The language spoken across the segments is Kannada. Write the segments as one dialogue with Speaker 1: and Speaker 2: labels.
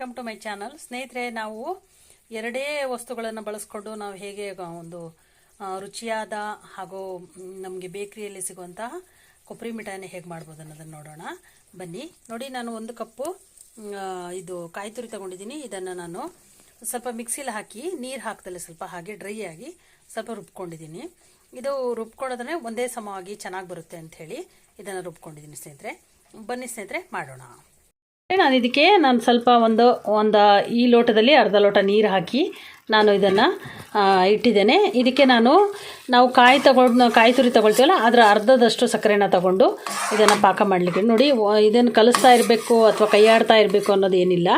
Speaker 1: ವೆಲ್ಕಮ್ ಟು ಮೈ ಚಾನಲ್ ಸ್ನೇಹಿತರೆ, ನಾವು ಎರಡೇ ವಸ್ತುಗಳನ್ನು ಬಳಸ್ಕೊಂಡು ನಾವು ಹೇಗೆ ಒಂದು ರುಚಿಯಾದ ಹಾಗೂ ನಮಗೆ ಬೇಕ್ರಿಯಲ್ಲಿ ಸಿಗುವಂತಹ ಕೊಬ್ಬರಿ ಮಿಠಾಯಿನ ಹೇಗೆ ಮಾಡ್ಬೋದು ಅನ್ನೋದನ್ನು ನೋಡೋಣ. ಬನ್ನಿ. ನೋಡಿ, ನಾನು ಒಂದು ಕಪ್ಪು ಇದು ಕಾಯಿ ತುರಿ ತಗೊಂಡಿದ್ದೀನಿ. ಇದನ್ನು ನಾನು ಸ್ವಲ್ಪ ಮಿಕ್ಸಿಲಿ ಹಾಕಿ, ನೀರು ಹಾಕ್ತಲೇ ಸ್ವಲ್ಪ ಹಾಗೆ ಡ್ರೈ ಆಗಿ ಸ್ವಲ್ಪ ರುಬ್ಕೊಂಡಿದ್ದೀನಿ. ಇದು ರುಬ್ಕೊಳ್ಳೋದ್ರೆ ಒಂದೇ ಸಮವಾಗಿ ಚೆನ್ನಾಗಿ ಬರುತ್ತೆ ಅಂತ ಹೇಳಿ ಇದನ್ನು ರುಬ್ಕೊಂಡಿದ್ದೀನಿ ಸ್ನೇಹಿತರೆ. ಬನ್ನಿ ಸ್ನೇಹಿತರೆ, ಮಾಡೋಣ. ನಾನು ಇದಕ್ಕೆ ನಾನು ಸ್ವಲ್ಪ ಒಂದು ಒಂದು ಈ ಲೋಟದಲ್ಲಿ ಅರ್ಧ ಲೋಟ ನೀರು ಹಾಕಿ ನಾನು ಇದನ್ನು ಇಟ್ಟಿದ್ದೇನೆ. ಇದಕ್ಕೆ ನಾನು, ನಾವು ಕಾಯಿ ತಗೊಂಡು, ಕಾಯಿ ತುರಿ ತೊಗೊಳ್ತೀವಲ್ಲ, ಅದರ ಅರ್ಧದಷ್ಟು ಸಕ್ಕರೆನ ತಗೊಂಡು ಇದನ್ನು ಪಾಕ ಮಾಡಲಿಕ್ಕೆ. ನೋಡಿ ಇದನ್ನು ಕಲಿಸ್ತಾ ಇರಬೇಕು ಅಥವಾ ಕೈಯಾಡ್ತಾ ಇರಬೇಕು ಅನ್ನೋದು ಏನಿಲ್ಲ.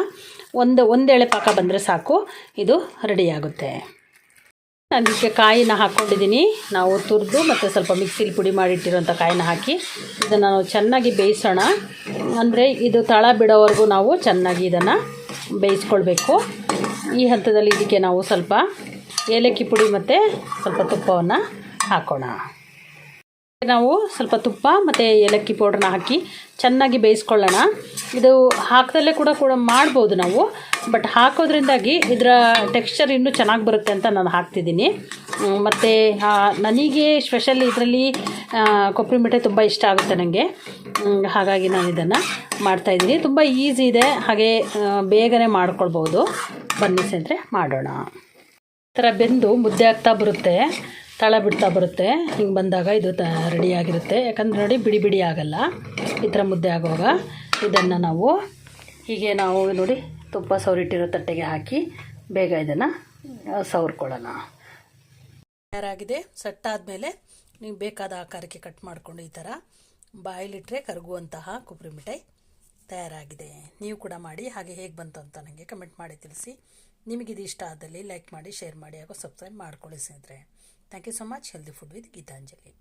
Speaker 1: ಒಂದು ಒಂದೇಳೆ ಪಾಕ ಬಂದರೆ ಸಾಕು. ಇದು ರೆಡಿಯಾಗುತ್ತೆ. ನಾನು ಇದಕ್ಕೆ ಕಾಯಿನ ಹಾಕ್ಕೊಂಡಿದ್ದೀನಿ ನಾವು ತುರಿದು ಮತ್ತು ಸ್ವಲ್ಪ ಮಿಕ್ಸಿಲಿ ಪುಡಿ ಮಾಡಿಟ್ಟಿರೋಂಥ ಕಾಯಿನ ಹಾಕಿ ಇದನ್ನು ನಾವು ಚೆನ್ನಾಗಿ ಬೇಯಿಸೋಣ. ಅಂದರೆ ಇದು ತಳ ಬಿಡೋವರೆಗೂ ನಾವು ಚೆನ್ನಾಗಿ ಇದನ್ನು ಬೇಯಿಸ್ಕೊಳ್ಬೇಕು. ಈ ಹಂತದಲ್ಲಿ ಇದಕ್ಕೆ ನಾವು ಸ್ವಲ್ಪ ಏಲಕ್ಕಿ ಪುಡಿ ಮತ್ತು ಸ್ವಲ್ಪ ತುಪ್ಪವನ್ನು ಹಾಕೋಣ. ನಾವು ಸ್ವಲ್ಪ ತುಪ್ಪ ಮತ್ತು ಏಲಕ್ಕಿ ಪೌಡ್ರನ್ನ ಹಾಕಿ ಚೆನ್ನಾಗಿ ಬೇಯಿಸ್ಕೊಳ್ಳೋಣ. ಇದು ಹಾಕದಲ್ಲೇ ಕೂಡ ಕೂಡ ಮಾಡ್ಬೋದು ನಾವು, ಬಟ್ ಹಾಕೋದ್ರಿಂದಾಗಿ ಇದರ ಟೆಕ್ಸ್ಚರ್ ಇನ್ನೂ ಚೆನ್ನಾಗಿ ಬರುತ್ತೆ ಅಂತ ನಾನು ಹಾಕ್ತಿದ್ದೀನಿ. ಮತ್ತು ನನಗೆ ಸ್ಪೆಷಲ್ ಇದರಲ್ಲಿ ಕೊಬ್ಬರಿ ಮಿಠಾಯಿ ತುಂಬ ಇಷ್ಟ ಆಗುತ್ತೆ ನನಗೆ ಹಾಗಾಗಿ ನಾನು ಇದನ್ನು ಮಾಡ್ತಾಯಿದ್ದೀನಿ ತುಂಬ ಈಸಿ ಇದೆ. ಹಾಗೆ ಬೇಗನೆ ಮಾಡ್ಕೊಳ್ಬೋದು ಬನ್ನಿ ಸ್ನೇಹಿತರೆ, ಮಾಡೋಣ. ಈ ಥರ ಬೆಂದು ಮುದ್ದೆ ಆಗ್ತಾ ಬರುತ್ತೆ, ತಳ ಬಿಡ್ತಾ ಬರುತ್ತೆ. ಹಿಂಗೆ ಬಂದಾಗ ಇದು ತ ರೆಡಿಯಾಗಿರುತ್ತೆ ಯಾಕಂದರೆ ನೋಡಿ, ಬಿಡಿ ಬಿಡಿ ಆಗಲ್ಲ. ಈ ಥರ ಮುದ್ದೆ ಆಗುವಾಗ ಇದನ್ನು ನಾವು, ಹೀಗೆ ನಾವು ನೋಡಿ, ತುಪ್ಪ ಸವರಿಟ್ಟಿರೋ ತಟ್ಟೆಗೆ ಹಾಕಿ ಬೇಗ ಇದನ್ನು ಸವರ್ಕೊಳ್ಳೋಣ. ತಯಾರಾಗಿದೆ. ಸಟ್ಟಾದಮೇಲೆ ನೀವು ಬೇಕಾದ ಆಕಾರಕ್ಕೆ ಕಟ್ ಮಾಡಿಕೊಂಡು ಈ ಥರ ಬಾಯಲ್ಲಿಟ್ಟರೆ ಕರಗುವಂತಹ ಕೊಬ್ಬರಿ ಮಿಠಾಯಿ ತಯಾರಾಗಿದೆ. ನೀವು ಕೂಡ ಮಾಡಿ, ಹಾಗೆ ಹೇಗೆ ಬಂತು ಅಂತ ನನಗೆ ಕಮೆಂಟ್ ಮಾಡಿ ತಿಳಿಸಿ. ನಿಮಗಿದು ಇಷ್ಟ ಆದಲ್ಲಿ ಲೈಕ್ ಮಾಡಿ, ಶೇರ್ ಮಾಡಿ ಹಾಗೂ ಸಬ್ಸ್ಕ್ರೈಬ್ ಮಾಡ್ಕೊಳ್ಳಿ ಸ್ನೇಹಿತರೆ. Thank you so much. Healthy food with Geetanjali.